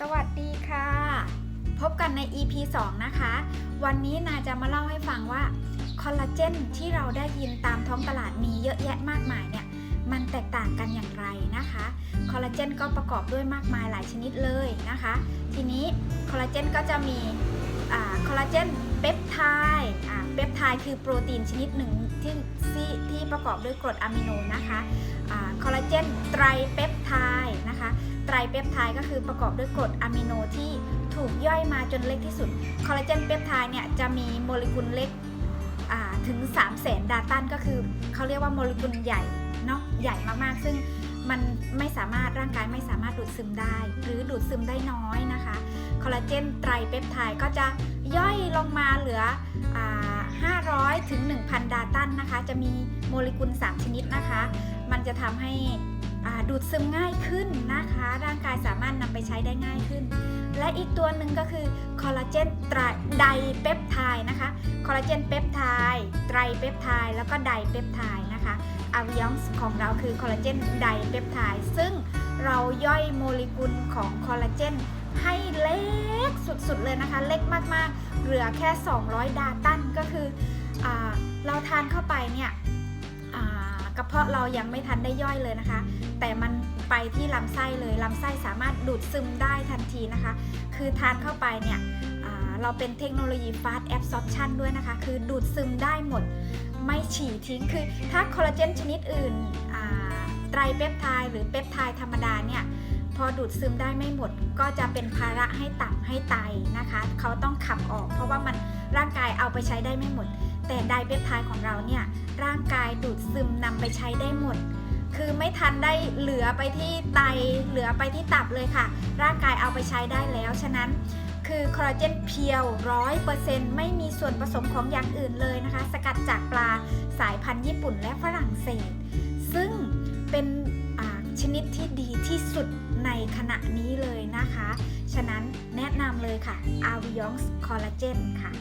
สวัสดีค่ะ พบกันใน EP 2 นะคะ วันนี้นาจะมาเล่าให้ฟังว่าคอลลาเจนที่เราได้ยินตามท้องตลาดมีเยอะแยะมากมายเนี่ย มันแตกต่างกันอย่างไรนะคะ คอลลาเจนก็ประกอบด้วยมากมายหลายชนิดเลยนะคะ ทีนี้คอลลาเจนก็จะมีคอลลาเจนเปปไทด์เปปไทด์คือโปรตีนชนิดหนึ่งที่ที่ที่ประกอบด้วยกรดอะมิโนนะคะอ่าคอลลาเจนไตรเปปไทด์ ไตรเปปไทด์ก็คือประกอบด้วยกรดอะมิโนที่ถูกย่อยมาจนเล็กที่สุด คอลลาเจนเปปไทด์เนี่ยจะมีโมเลกุลเล็กถึง 3 0 0แสนดาตันก็คือเขาเรียกว่าโมเลกุลใหญ่เนาะใหญ่มากๆ ซึ่งมันไม่สามารถร่างกายไม่สามารถดูดซึมได้ หรือดูดซึมได้น้อยนะคะ คอลลาเจนไตรเปปไทด์ก็จะย่อยลงมาเหลืออา500 ถึง 1,000 ดาตันนะคะ จะมีโมเลกุล 3 ชนิดนะคะ มันจะทำให้ ดูดซึมง่ายขึ้นนะคะ ร่างกายสามารถนำไปใช้ได้ง่ายขึ้น และอีกตัวหนึ่งก็คือคอลลาเจนไตรไดเปปไทด์นะคะ คอลลาเจนเปปไทด์ไตรเปปไทด์แล้วก็ไดเปปไทด์นะคะอาวิยองของเราคือคอลลาเจนไดเปปไทด์ซึ่งเราย่อยโมเลกุลของคอลลาเจนให้เล็กสุดๆเลยนะคะ เล็กมากๆ เหลือแค่ 200 ดาตันก็คืออเราทานเข้าไปเนี่ย ระเพาะเรายังไม่ทันได้ย่อยเลยนะคะ แต่มันไปที่ลำไส้เลยลำไส้สามารถดูดซึมได้ทันทีนะคะ คือทานเข้าไปเนี่ยเราเป็นเทคโนโลยี fast absorption ด้วยนะคะ คือดูดซึมได้หมด ไม่ฉี่ทิ้ง คือถ้าคอลลาเจนชนิดอื่นไตรเปปไทด์หรือเปปไทด์ธรรมดาเนี่ยพอดูดซึมได้ไม่หมด ก็จะเป็นภาระให้ตับให้ไตนะคะ เขาต้องขับออก เพราะว่ามันร่างกายเอาไปใช้ได้ไม่หมด แต่ไดเปปไทด์ของเราเนี่ย ร่างกายดูดซึมนำไปใช้ได้หมด คือไม่ทันได้เหลือไปที่ไตเหลือไปที่ตับเลยค่ะ ร่างกายเอาไปใช้ได้แล้ว ฉะนั้นคือคอลลาเจนเพียวร้อยเปอร์เซ็นต์ไม่มีส่วนผสมของอย่างอื่นเลยนะคะ สกัดจากปลาสายพันธุ์ญี่ปุ่นและฝรั่งเศส ซึ่งเป็นชนิดที่ดีที่สุดในขณะนี้เลยนะคะ ฉะนั้นแนะนำเลยค่ะ a v i o n s Collagen ค่ะ